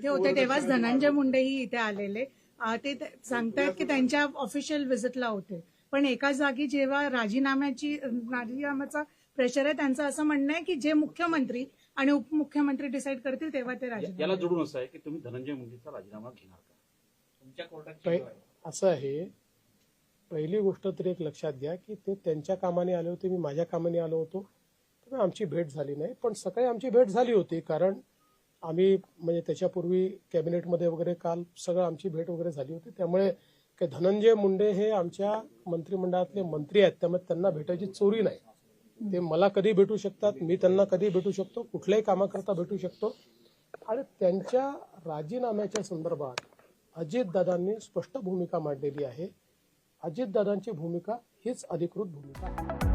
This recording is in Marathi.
इथे होते तेव्हाच धनंजय मुंडेही इथे आलेले. ते सांगतायत की त्यांच्या ऑफिशियल व्हिजिटला होते. पण एका जागी जेव्हा राजीनाम्याची राजीनाम्याचा प्रेशर आहे त्यांचं असं म्हणणं आहे की जे मुख्यमंत्री आणि उपमुख्यमंत्री डिसाईड करतील तेव्हा ते या- याला राजीनामा जोडून असं आहे की तुम्ही धनंजय मुंडेचा राजीनामा घेणार का? तुमच्या कोर्टात असं आहे. पहिली गोष्ट तर एक लक्षात घ्या की ते त्यांच्या कामाने आले होते मी माझ्या कामाने आलो होतो. आमची भेट झाली नाही पण सकाळी आमची भेट झाली होती कारण आम्ही म्हणजे त्याच्यापूर्वी कॅबिनेटमध्ये वगैरे काल सगळं आमची भेट वगैरे झाली होती. त्यामुळे काही धनंजय मुंडे हे आमच्या मंत्रिमंडळातले मंत्री आहेत. त्यामुळे त्यांना भेटायची चोरी नाही. ते मला कधी भेटू शकतात मी त्यांना कधी भेटू शकतो कुठल्याही कामाकरता भेटू शकतो. आणि त्यांच्या राजीनाम्याच्या संदर्भात अजितदादांनी स्पष्ट भूमिका मांडलेली आहे. अजितदादांची भूमिका हीच अधिकृत भूमिका आहे.